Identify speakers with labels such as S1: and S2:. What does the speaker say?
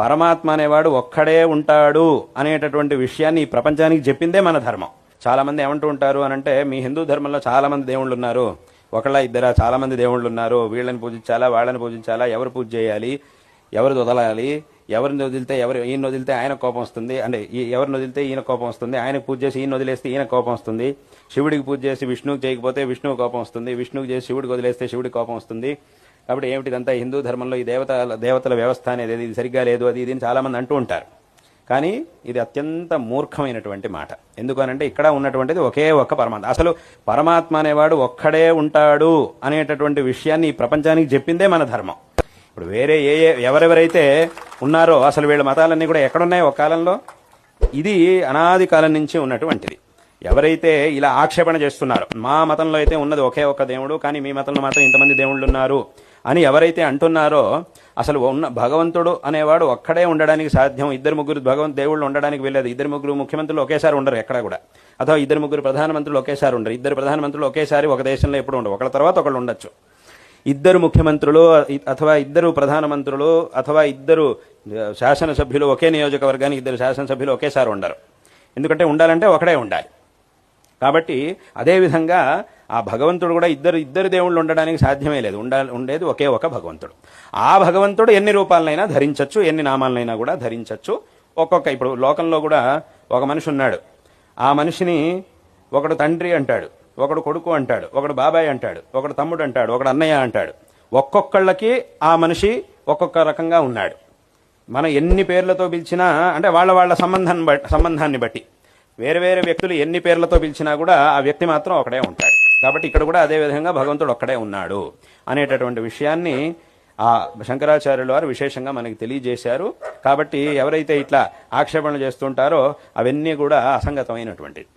S1: పరమాత్మ అనేవాడు ఒక్కడే ఉంటాడు అనేటటువంటి విషయాన్ని ఈ ప్రపంచానికి చెప్పిందే మన ధర్మం. చాలా మంది ఏమంటూ ఉంటారు అని అంటే మీ హిందూ ధర్మంలో చాలా మంది దేవుళ్ళు ఉన్నారు ఒకళ్ళ ఇద్దరా చాలా మంది దేవుళ్ళు ఉన్నారు వీళ్ళని పూజించాలా వాళ్ళని పూజించాలా ఎవరు పూజ చేయాలి ఎవరు వదలాలి ఎవరిని వదిలితే ఎవరు ఈయన వదిలితే ఆయన కోపం వస్తుంది. అంటే ఎవరిని వదిలితే ఈయన కోపం వస్తుంది ఆయనకు పూజ చేసి ఈయన వదిలేస్తే ఈయన కోపం వస్తుంది. శివుడికి పూజ చేసి విష్ణువుకి చేయకపోతే విష్ణువు కోపం వస్తుంది విష్ణువుకి చేసి శివుడికి వదిలేస్తే శివుడికి కోపం వస్తుంది. కాబట్టి ఏమిటి ఇదంతా? హిందూ ధర్మంలో ఈ దేవతల దేవతల వ్యవస్థ అనేది ఇది సరిగ్గా లేదు అది ఇది చాలామంది అంటూ ఉంటారు. కానీ ఇది అత్యంత మూర్ఖమైనటువంటి మాట. ఎందుకనంటే ఇక్కడ ఉన్నటువంటిది ఒకే ఒక్క పరమాత్మ. అసలు పరమాత్మ అనేవాడు ఒక్కడే ఉంటాడు అనేటటువంటి విషయాన్ని ఈ ప్రపంచానికి చెప్పిందే మన ధర్మం. ఇప్పుడు వేరే ఏ ఏ ఎవరెవరైతే ఉన్నారో అసలు వీళ్ళ మతాలన్నీ కూడా ఎక్కడున్నాయి ఒక కాలంలో? ఇది అనాది కాలం నుంచి ఉన్నటువంటిది. ఎవరైతే ఇలా ఆక్షేపణ చేస్తున్నారో మా మతంలో అయితే ఉన్నది ఒకే ఒక దేవుడు కానీ మీ మతంలో మాత్రం ఇంతమంది దేవుళ్ళు ఉన్నారు అని ఎవరైతే అంటున్నారో అసలు ఉన్న భగవంతుడు అనేవాడు ఒక్కడే ఉండడానికి సాధ్యం. ఇద్దరు ముగ్గురు భగవంతు దేవుళ్ళు ఉండడానికి వెళ్ళేది ఇద్దరు ముగ్గురు ముఖ్యమంత్రులు ఒకేసారి ఉండరు ఎక్కడ కూడా. అథవా ఇద్దరు ముగ్గురు ప్రధానమంత్రులు ఒకేసారి ఉండరు. ఇద్దరు ప్రధానమంత్రులు ఒకేసారి ఒక దేశంలో ఎప్పుడు ఉండరు. ఒకళ్ళ తర్వాత ఒకళ్ళు ఉండొచ్చు. ఇద్దరు ముఖ్యమంత్రులు అథవా ఇద్దరు ప్రధానమంత్రులు అథవా ఇద్దరు శాసనసభ్యులు ఒకే నియోజకవర్గానికి ఇద్దరు శాసనసభ్యులు ఒకేసారి ఉండరు. ఎందుకంటే ఉండాలంటే ఒకడే ఉండాలి. కాబట్టి అదేవిధంగా ఆ భగవంతుడు కూడా ఇద్దరు ఇద్దరు దేవుళ్ళు ఉండడానికి సాధ్యమే లేదు. ఉండాలి ఉండేది ఒకే ఒక భగవంతుడు. ఆ భగవంతుడు ఎన్ని రూపాలనైనా ధరించవచ్చు ఎన్ని నామాలనైనా కూడా ధరించవచ్చు ఒక్కొక్క ఇప్పుడు లోకంలో కూడా ఒక మనిషి ఉన్నాడు. ఆ మనిషిని ఒకడు తండ్రి అంటాడు ఒకడు కొడుకు అంటాడు ఒకడు బాబాయ్ అంటాడు ఒకడు తమ్ముడు అంటాడు ఒకడు అన్నయ్య అంటాడు. ఒక్కొక్కళ్ళకి ఆ మనిషి ఒక్కొక్క రకంగా ఉన్నాడు. మనం ఎన్ని పేర్లతో పిలిచినా అంటే వాళ్ళ వాళ్ళ సంబంధాన్ని బట్టి సంబంధాన్ని బట్టి. వేరే వేరే వ్యక్తులు ఎన్ని పేర్లతో పిలిచినా కూడా ఆ వ్యక్తి మాత్రం ఒకడే ఉంటాడు. కాబట్టి ఇక్కడ కూడా అదే విధంగా భగవంతుడు ఒక్కడే ఉన్నాడు అనేటటువంటి విషయాన్ని ఆ శంకరాచార్యుల వారు విశేషంగా మనకి తెలియజేశారు. కాబట్టి ఎవరైతే ఇట్లా ఆక్షేపణలు చేస్తుంటారో అవన్నీ కూడా అసంగతమైనటువంటిది